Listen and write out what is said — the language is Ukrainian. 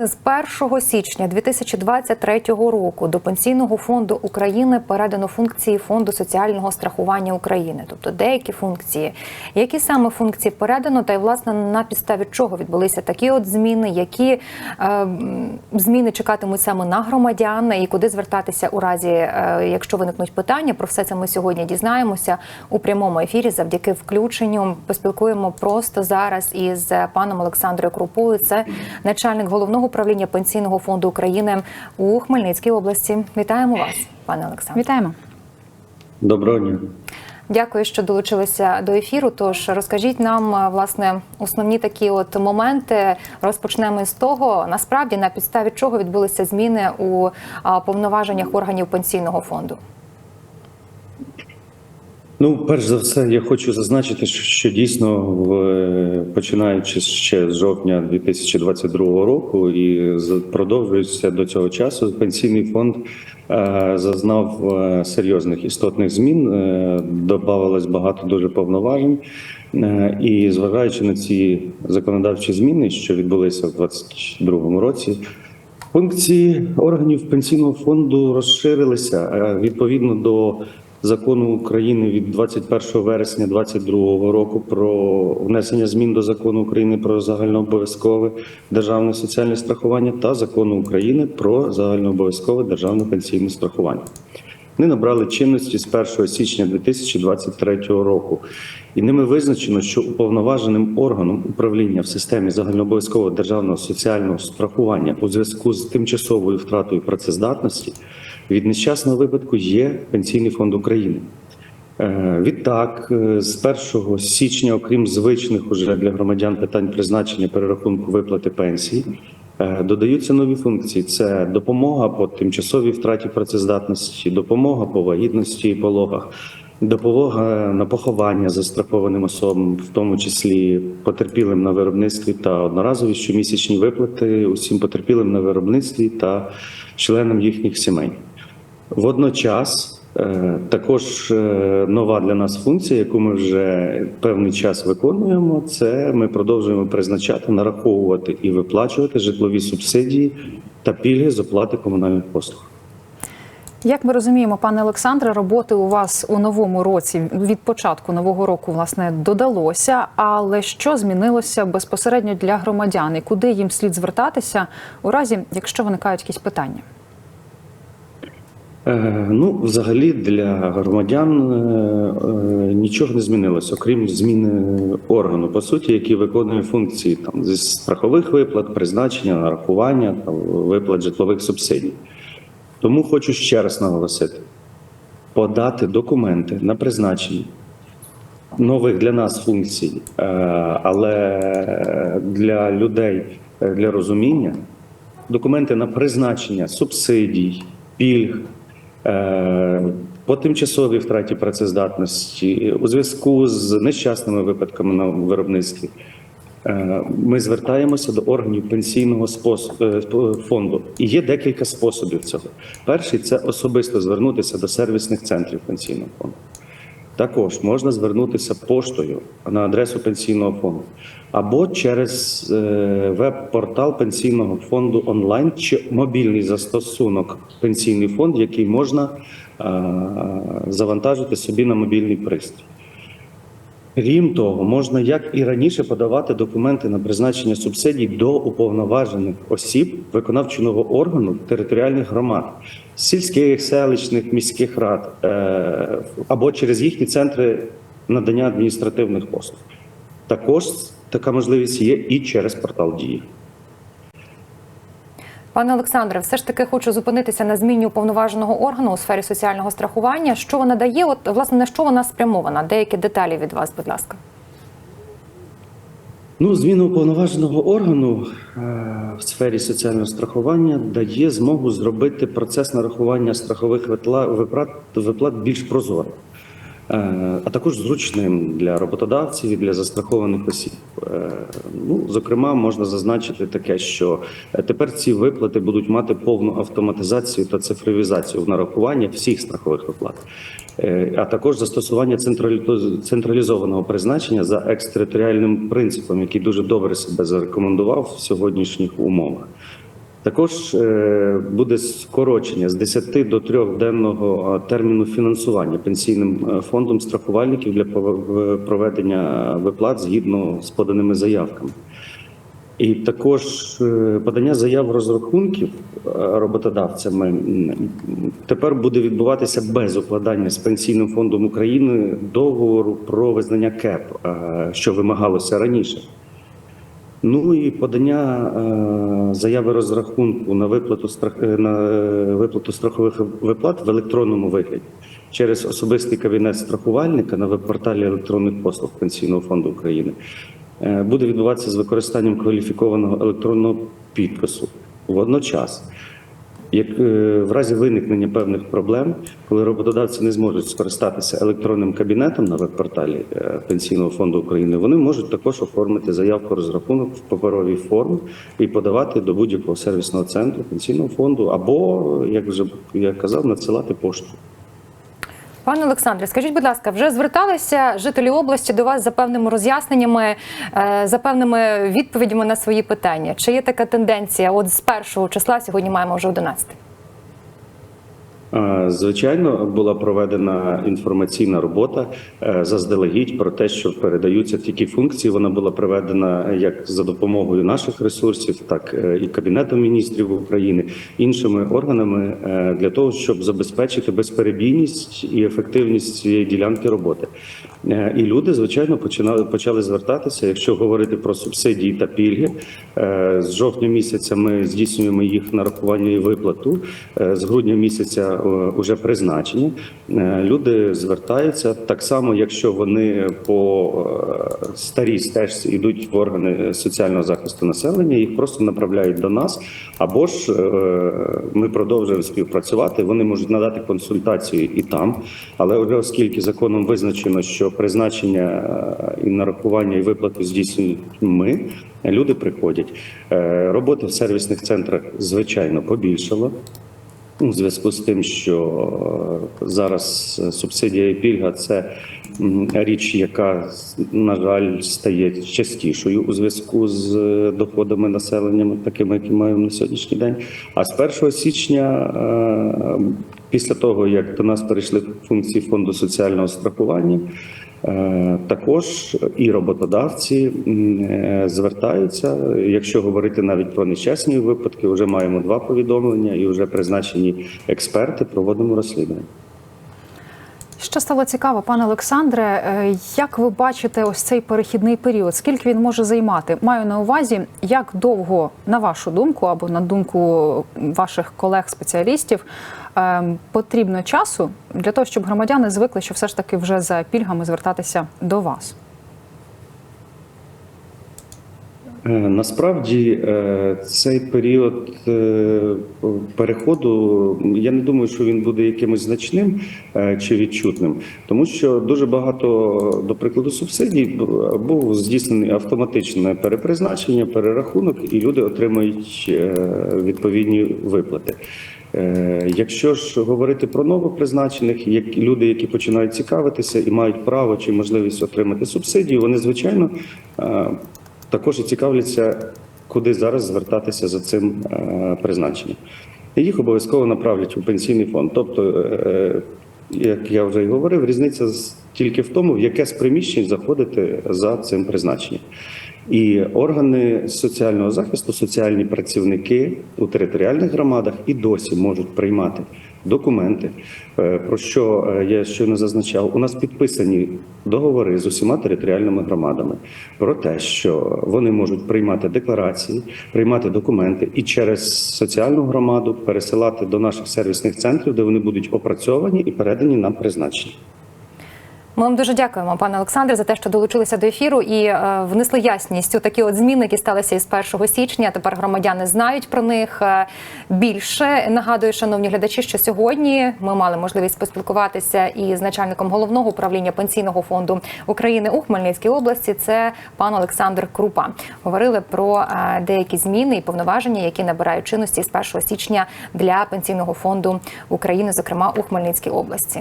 З 1 січня 2023 року до пенсійного фонду України передано функції фонду соціального страхування України, тобто деякі функції. Які саме функції передано, та й власне на підставі чого відбулися такі от зміни, які е, зміни чекатимуть саме на громадян, і куди звертатися у разі, е, якщо виникнуть питання. Про все це ми сьогодні дізнаємося у прямому ефірі. Завдяки включенню поспілкуємо просто зараз із паном Олександрою Крупою. Це начальник головного управління пенсійного фонду України у Хмельницькій області. Вітаємо вас, пане Олександре. Вітаємо. Доброго дня. Дякую, що долучилися до ефіру. Тож розкажіть нам е, власне основні такі от моменти. Розпочнемо з того, насправді на підставі чого відбулися зміни у повноваженнях органів пенсійного фонду. Ну, перш за все, я хочу зазначити, що, дійсно, в, починаючи ще з жовтня 2022 року і продовжується до цього часу, пенсійний фонд е, зазнав е, серйозних істотних змін. Е, добавилось багато дуже повноважень. І зважаючи на ці законодавчі зміни, що відбулися в 2022 році. Функції органів пенсійного фонду розширилися відповідно до закону України від 21 вересня 2022 року про внесення змін до закону України про загальнообов'язкове державне соціальне страхування та закону України про загальнообов'язкове державне пенсійне страхування. Вони набрали чинності з 1 січня 2023 року, і ними визначено, що уповноваженим органом управління в системі загальнообов'язкового державного соціального страхування у зв'язку з тимчасовою втратою працездатності від нещасного випадку є Пенсійний фонд України. Е, Відтак, е, з 1 січня, окрім звичних уже для громадян питань призначення перерахунку виплати пенсії, е, додаються нові функції: це допомога по тимчасовій втраті працездатності, допомога по вагітності і пологах, допомога на поховання застрахованим особам, в тому числі потерпілим на виробництві та одноразові щомісячні виплати усім потерпілим на виробництві та членам їхніх сімей. Водночас е, також е, нова для нас функція, яку ми вже певний час виконуємо, це ми продовжуємо призначати, нараховувати і виплачувати житлові субсидії та пільги з оплати комунальних послуг. Як ми розуміємо, пане Олександре, роботи у вас у новому році від початку нового року власне додалося. Але що змінилося безпосередньо для громадян і куди їм слід звертатися у разі, якщо виникають якісь питання? Е, Ну, взагалі, для громадян е, е, нічого не змінилося, окрім зміни органу, по суті, який виконує функції там зі страхових виплат, призначення, нарахування там, виплат житлових субсидій. Тому хочу ще раз наголосити: подати документи на призначення нових для нас функцій, але для людей для розуміння документи на призначення субсидій, пільг. Е, По тимчасовій втраті працездатності у зв'язку з нещасними випадками на виробництві е, ми звертаємося до органів пенсійного е, фонду. І є декілька способів цього. Перший це особисто звернутися до сервісних центрів пенсійного фонду. Також можна звернутися поштою на адресу пенсійного фонду або через е, веб-портал пенсійного фонду онлайн чи мобільний застосунок пенсійний фонд, який можна е, завантажити собі на мобільний пристрій. Крім того, можна як і раніше подавати документи на призначення субсидій до уповноважених осіб виконавчого органу територіальних громад, сільських, селищних, міських рад е, або через їхні центри надання адміністративних послуг. Також така можливість є і через портал дії. Пане Олександре, все ж таки хочу зупинитися на зміні уповноваженого органу у сфері соціального страхування. Що вона дає? От власне на що вона спрямована? Деякі деталі від вас, будь ласка. Ну, зміна уповноваженого органу е, в сфері соціального страхування дає змогу зробити процес нарахування страхових виплат, більш прозорим, а також зручним для роботодавців і для застрахованих осіб. Е, Ну, зокрема, можна зазначити таке, що е, тепер ці виплати будуть мати повну автоматизацію та цифровізацію в нарахуванні всіх страхових виплат. Е, а також застосування централі- централізованого призначення за екстериторіальним принципом, який дуже добре себе зарекомендував в сьогоднішніх умовах. Також е, буде скорочення з 10 до 3 денного терміну фінансування пенсійним е, фондом страхувальників для проведення виплат згідно з поданими заявками. І також е, подання заяв розрахунків роботодавцями тепер буде відбуватися без укладання з пенсійним фондом України договору про визнання КЕП, що вимагалося раніше. Ну і подання е, заяви розрахунку на виплату е, на е, виплату страхових виплат в електронному вигляді через особистий кабінет страхувальника на веб-порталі електронних послуг Пенсійного фонду України буде відбуватися з використанням кваліфікованого електронного підпису водночас. Як е, в разі виникнення певних проблем, коли роботодавці не зможуть скористатися електронним кабінетом на веб-порталі е, Пенсійного фонду України, вони можуть також оформити заявку розрахунок в паперовій формі і подавати до будь-якого сервісного центру пенсійного фонду, або як вже я казав, надсилати пошту. Пане Олександре, скажіть, будь ласка, вже зверталися жителі області до вас за певними роз'ясненнями, е, за певними відповідями на свої питання? Чи є така тенденція? От з першого числа сьогодні маємо вже 11. Е, Звичайно, була проведена інформаційна робота е, заздалегідь про те, що передаються такі функції. Вона була проведена як за допомогою наших ресурсів, так е, і Кабінетом міністрів України, іншими органами е, для того, щоб забезпечити безперебійність і ефективність цієї ділянки роботи. Е, І люди, звичайно, починали почали звертатися. Якщо говорити про субсидії та пільги, е, з жовтня місяця ми здійснюємо їх нарахування і виплату. Е, З грудня місяця вже призначені. Люди звертаються так само, якщо вони по старій стежці йдуть в органи соціального захисту населення, їх просто направляють до нас, або ж ми продовжуємо співпрацювати. Вони можуть надати консультацію і там, але оскільки законом визначено, що призначення е, і нарахування і виплату здійснюють ми. Люди приходять. Е, Роботи в сервісних центрах звичайно побільшало. У зв'язку з тим, що е, зараз субсидія і пільга це річ, яка на жаль стає частішою у зв'язку з доходами населення, такими, які маємо на сьогоднішній день. А з 1 січня, після того як до нас перейшли функції фонду соціального страхування. Е, Також і роботодавці е, звертаються. Якщо говорити навіть про нещасні випадки, вже маємо два повідомлення і вже призначені експерти. Проводимо розслідування. Що стало цікаво, пане Олександре, е, як ви бачите ось цей перехідний період? Скільки він може займати? Маю на увазі, як довго, на вашу думку, або на думку ваших колег-спеціалістів, е, потрібно часу для того, щоб громадяни звикли, що все ж таки вже за пільгами звертатися до вас? Е, Насправді е, цей період е, переходу я не думаю, що він буде якимось значним е, чи відчутним, тому що дуже багато, до прикладу, субсидій був здійснений автоматичне перепризначення, перерахунок, і люди отримують е, відповідні виплати. Е, Якщо ж говорити про новопризначених, як люди, які починають цікавитися і мають право чи можливість отримати субсидію, вони звичайно е, також і цікавляться, куди зараз звертатися за цим е, призначенням. І їх обов'язково направлять у пенсійний фонд. Тобто, е, як я вже й говорив, різниця тільки в тому, в яке з приміщень заходити за цим призначенням. І органи соціального захисту, соціальні працівники у територіальних громадах і досі можуть приймати документи, е, про що е, я щойно зазначав. У нас підписані договори з усіма територіальними громадами про те, що вони можуть приймати декларації, приймати документи і через соціальну громаду пересилати до наших сервісних центрів, де вони будуть опрацьовані і передані на призначення. Ми вам дуже дякуємо, пане Олександре, за те, що долучилися до ефіру і е, внесли ясність у такі от зміни, які сталися із 1 січня. Тепер громадяни знають про них е, більше. Нагадую, шановні глядачі, що сьогодні ми мали можливість поспілкуватися із начальником головного управління пенсійного фонду України у Хмельницькій області. Це пан Олександр Крупа. Говорили про е, деякі зміни і повноваження, які набирають чинності з 1 січня для пенсійного фонду України, зокрема у Хмельницькій області.